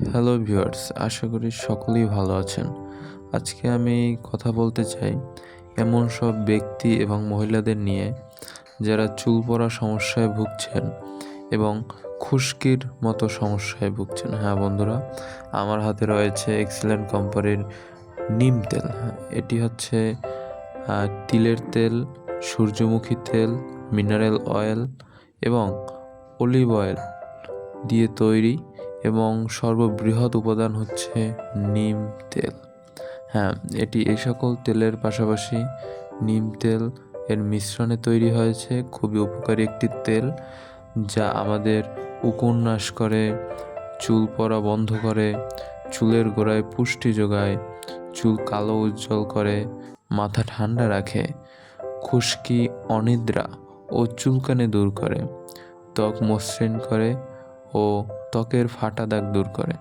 Hello viewers আশা করি সকলেই ভালো আছেন। আজকে আমি কথা বলতে চাই এমন সব ব্যক্তি এবং মহিলাদের নিয়ে যারা চুল পড়া সমস্যায় ভুগছেন এবং খুশকির মতো সমস্যায় ভুগছেন। হ্যাঁ বন্ধুরা, আমার হাতে রয়েছে এক্সিলেন্ট কোম্পানির নিম তেল। হ্যাঁ এটি হচ্ছে তিলের তেল, সূর্যমুখী তেল মিনারেল অয়েল এবং অলিভ অয়েল দিয়ে তৈরি এবং সর্ববৃহৎ উপাদান হচ্ছে নিম তেল। হ্যাঁ এটি এই সকল তেলের পাশাপাশি নিম তেল এর মিশ্রণে তৈরি হয়েছে। খুবই উপকারী একটি তেল যা আমাদের নাশ করে, চুল পড়া বন্ধ করে, চুলের গোড়ায় পুষ্টি যোগায়, চুল কালো উজ্জ্বল করে, মাথা ঠান্ডা রাখে, খুশকি, অনিদ্রা ও চুলকানি দূর করে, ত্বক মসৃণ করে ও ত্বকের ফাটা দাগ দূর করে।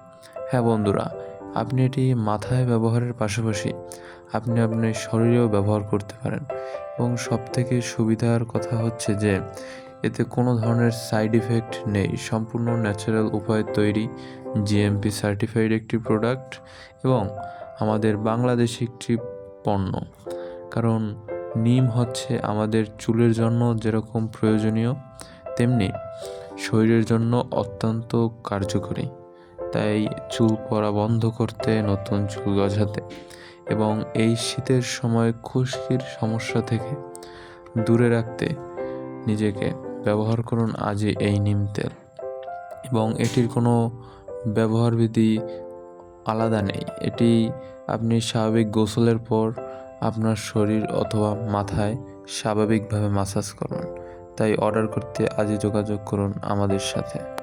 হ্যাঁ বন্ধুরা, আপনি এটি মাথায় ব্যবহারের পাশাপাশি আপনি আপনার শরীরেও ব্যবহার করতে পারেন। এবং সবথেকে সুবিধার কথা হচ্ছে যে, এতে কোনো ধরনের সাইড ইফেক্ট নেই। সম্পূর্ণ ন্যাচারাল উপায়ে তৈরি জিএমপি সার্টিফাইড একটি প্রোডাক্ট এবং আমাদের বাংলাদেশি একটি পণ্য। কারণ নিম হচ্ছে আমাদের চুলের জন্য যেরকম প্রয়োজনীয়, তেমনি শরীরের জন্য অত্যন্ত কার্যকরী। তাই চুল পড়া বন্ধ করতে, নতুন চুল গজাতে এবং এই শীতের সময় খুশকির সমস্যা থেকে দূরে রাখতে নিজেকে ব্যবহার করুন আজই এই নিম তেল। এবং এটির কোনো ব্যবহারবিধি আলাদা নেই। এটি আপনি স্বাভাবিক গোসলের পর আপনার শরীর অথবা মাথায় স্বাভাবিকভাবে মাসাজ করুন তাই অর্ডার করতে আজই যোগাযোগ করুন আমাদের সাথে।